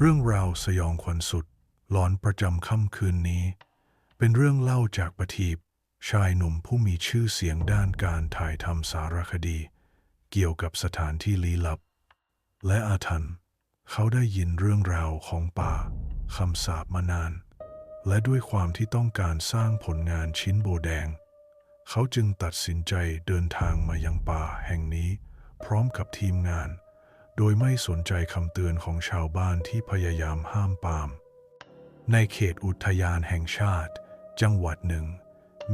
เรื่องราวสยองขวัญสุดหลอนประจำค่ำคืนนี้ เป็นเรื่องเล่าจากปทีปชายหนุ่มผู้มีชื่อเสียงด้านการถ่ายทำสารคดี เกี่ยวกับสถานที่ลี้ลับ และอาถรรพ์เขาได้ยินเรื่องราวของป่าคำสาปมานาน และด้วยความที่ต้องการสร้างผลงานชิ้นโบแดง เขาจึงตัดสินใจเดินทางมายังป่าแห่งนี้ พร้อมกับทีมงาน โดยไม่สนใจคำเตือนของชาวบ้านที่พยายามห้ามปาม ในเขตอุทยานแห่งชาติ จังหวัดหนึ่ง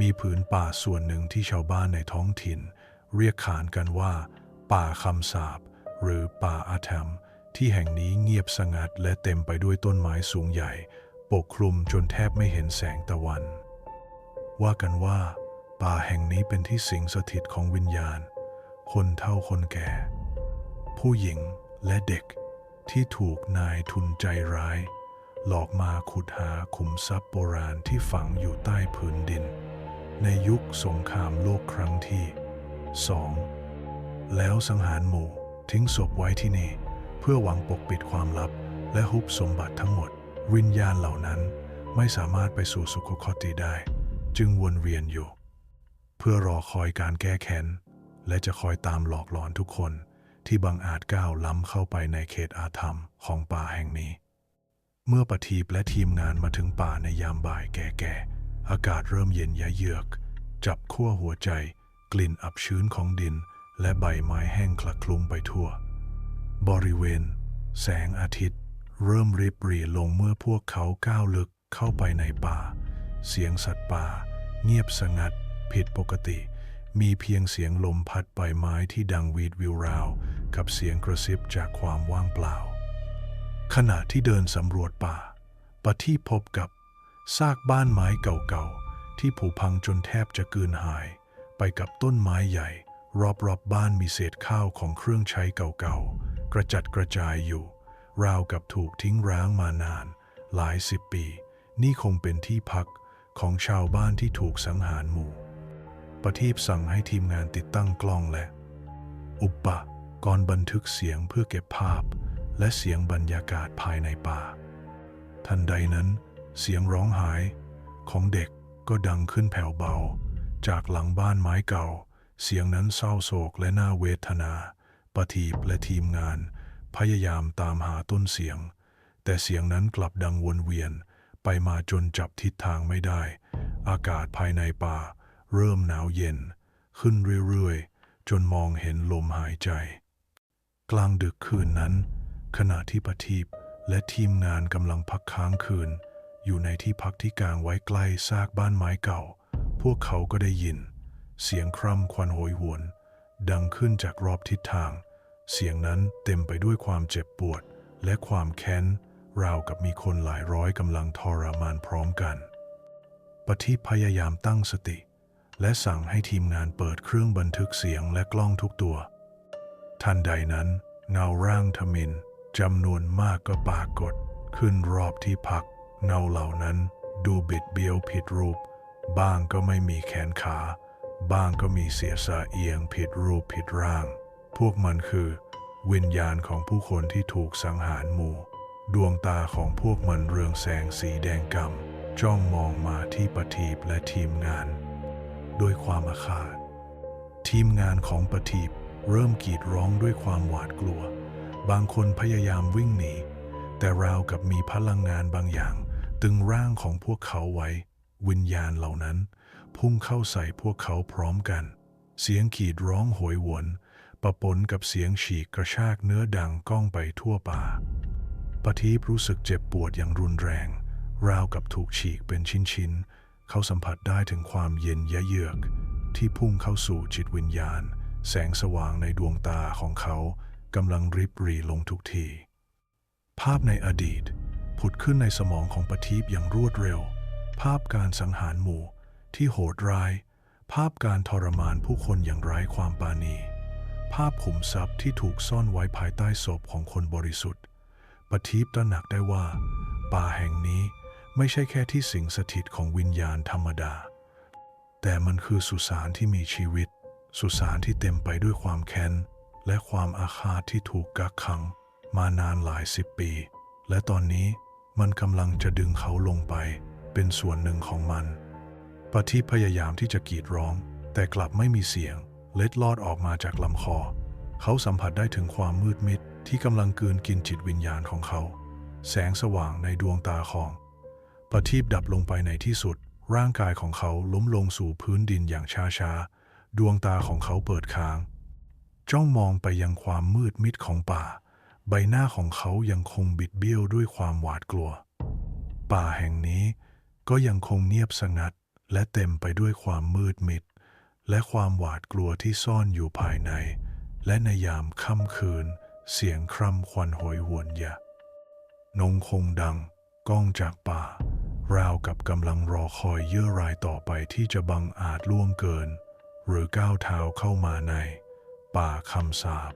มีผืนป่าส่วนหนึ่งที่ชาวบ้านในท้องถิ่น เรียกขานกันว่า ป่าคำสาปหรือป่าอาธรรมที่แห่งนี้เงียบสงัดและเต็มไปด้วยต้นไม้สูงใหญ่ ปกคลุมจนแทบไม่เห็นแสงตะวัน ว่ากันว่า ป่าแห่งนี้เป็นที่สิงสถิตของวิญญาณ คนเฒ่าคนแก่ ผู้หญิงและเด็กที่ถูกนายทุนใจร้าย หลอกมาขุดหาขุมทรัพย์โบราณที่ฝังอยู่ใต้พื้นดิน ในยุคสงครามโลกครั้งที่สองแล้วสังหารหมู่ทิ้งศพไว้ที่นี่ เพื่อหวังปกปิดความลับและฮุบสมบัติทั้งหมด วิญญาณเหล่านั้นไม่สามารถไปสู่สุขคติได้ จึงวนเวียนอยู่ เพื่อรอคอยการแก้แค้นและจะคอยตามหลอกหลอนทุกคน ที่บังอาจก้าวล้ำเข้าไปในเขตอาธรรมของป่าแห่งนี้ เมื่อปทีปและทีมงานมาถึงป่าในยามบ่ายแก่ๆ อากาศเริ่มเย็นยะเยือก จับขั้วหัวใจ กลิ่นอับชื้นของดิน และใบไม้แห้งคละคลุ้งไปทั่ว บริเวณ แสงอาทิตย์ เริ่มริบรีลงเมื่อพวกเขาก้าวลึกเข้าไปในป่า เสียงสัตว์ป่า เงียบสงัด ผิดปกติ มีเพียงเสียงลมพัดใบไม้ที่ดังวีดวิวราว กับเสียงกระซิบจากความว่างเปล่า ขณะที่เดินสำรวจป่าปะที่พบกับซากบ้านไม้เก่าๆ ที่ผุพังจนแทบจะกืนหาย ไปกับต้นไม้ใหญ่ รอบๆบบ้านมีเศษข้าวของเครื่องใช้เก่าๆ กระจัดกระจายอยู่ ราวกับถูกทิ้งร้างมานาน หลายสิบปี นี่คงเป็นที่พักของชาวบ้านที่ถูกสังหารหมู่ ประทีปสั่งให้ทีมงานติดตั้งกล้องและ อุปกรณ์บันทึกเสียงเพื่อเก็บภาพ และเสียงบรรยากาศภายในป่า ทันใดนั้น เสียงร้องไห้ของเด็กก็ดังขึ้นแผ่วเบา จากหลังบ้านไม้เก่า เสียงนั้นเศร้าโศกและน่าเวทนาปทีปและทีมงาน พยายามตามหาต้นเสียง แต่เสียงนั้นกลับดังวนเวียน ไปมาจนจับทิศทางไม่ได้ อากาศภายในป่า เริ่มหนาวเย็น ขึ้นเรื่อยๆ จนมองเห็นลมหายใจ กลางดึกคืนนั้น ขณะที่ปทีปและทีมงานกำลังพักค้างคืน อยู่ในที่พักที่กางไว้ใกล้ซากบ้านไม้เก่า พวกเขาก็ได้ยิน เสียงคร่ำควันโหยหวน ดังขึ้นจากรอบทิศทาง เสียงนั้นเต็มไปด้วยความเจ็บปวด และความแค้นราวกับมีคนหลายร้อยกำลังทรมานพร้อมกันปทีพยายามตั้งสติ และสั่งให้ทีมงานเปิดเครื่องบันทึกเสียงและกล้องทุกตัว ทันใดนั้น เงาร่างทมินจำนวนมากก็ปรากฏ ขึ้นรอบที่พัก เงาเหล่านั้นดูบิดเบี้ยวผิดรูป บ้างก็ไม่มีแขนขา บ้างก็มีเสียสะเอียงผิดรูปผิดร่าง พวกมันคือ วิญญาณของผู้คนที่ถูกสังหารหมู่ ดวงตาของพวกมันเรืองแสงสีแดงกำจ้องมองมาที่ปทีปและทีมงาน ด้วยความอาฆาต ทีมงานของปทีปเริ่มกรีดร้องด้วยความหวาดกลัว บางคนพยายามวิ่งหนี แต่ราวกับมีพลังงานบางอย่าง ตึงร่างของพวกเขาไว้ วิญญาณเหล่านั้น พุ่งเข้าใส่พวกเขาพร้อมกัน เสียงขีดร้องโหยหวนปะปนกับเสียงฉีกกระชากเนื้อดังก้องไปทั่วป่าปะทีปรู้สึกเจ็บปวดอย่างรุนแรง ราวกับถูกฉีกเป็นชิ้นๆ เขาสัมผัสได้ถึงความเย็นยะเยือก ที่พุ่งเข้าสู่จิตวิญญาณ แสงสว่างในดวงตาของเขากำลังริบรีลงทุกที ภาพในอดีต ผุดขึ้นในสมองของปทีปอย่างรวดเร็ว ภาพการสังหารหมู่ที่โหดร้าย ภาพการทรมานผู้คนอย่างไร้ความปราณีภาพขุมทรัพย์ที่ถูกซ่อนไว้ภายใต้ศพของคนบริสุทธิ์ปทีปตระหนักได้ว่า ป่าแห่งนี้ ไม่ใช่แค่ที่สิงสถิตของวิญญาณธรรมดา แต่มันคือสุสานที่มีชีวิต สุสานที่เต็มไปด้วยความแค้นและความอาฆาตที่ถูกกักขัง มานานหลายสิบปี และตอนนี้มันกำลังจะดึงเขาลงไป เป็นส่วนหนึ่งของมันปะทีพยายามที่จะกรีดร้อง แต่กลับไม่มีเสียง เล็ดลอดออกมาจากลำคอ เขาสัมผัสได้ถึงความมืดมิดที่กำลังกืนกินจิตวิญญาณของเขา แสงสว่างในดวงตาของ ปะทีปดับลงไปในที่สุด ร่างกายของเขาล้มลงสู่พื้นดินอย่างช้าๆ ดวงตาของเขาเปิดค้าง จ้องมองไปยังความมืดมิดของป่า ใบหน้าของเขายังคงบิดเบี้ยวด้วยความหวาดกลัว ป่าแห่งนี้ก็ยังคงเงียบสงัด และเต็มไปด้วยความมืดมิด และความหวาดกลัวที่ซ่อนอยู่ภายใน และในยามค่ำคืน เสียงคร่ำควันโหยหวนยะนงคงดังก้องจากป่า ราวกับกำลังรอคอยเยื่อรายต่อไปที่จะบังอาจล่วงเกิน หรือก้าวเท้าเข้ามาใน ป่าคำสาป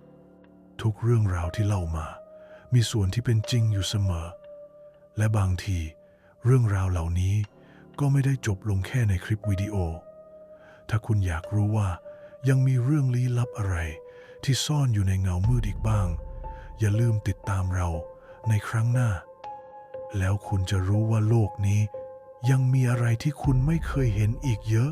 ทุกเรื่องราวที่เล่ามา มีส่วนที่เป็นจริงอยู่เสมอ และบางที เรื่องราวเหล่านี้ก็ไม่ได้จบลงแค่ในคลิปวิดีโอ ถ้าคุณอยากรู้ว่ายังมีเรื่องลี้ลับอะไร ที่ซ่อนอยู่ในเงามืดอีกบ้าง อย่าลืมติดตามเราในครั้งหน้า แล้วคุณจะรู้ว่าโลกนี้ยังมีอะไรที่คุณไม่เคยเห็นอีกเยอะ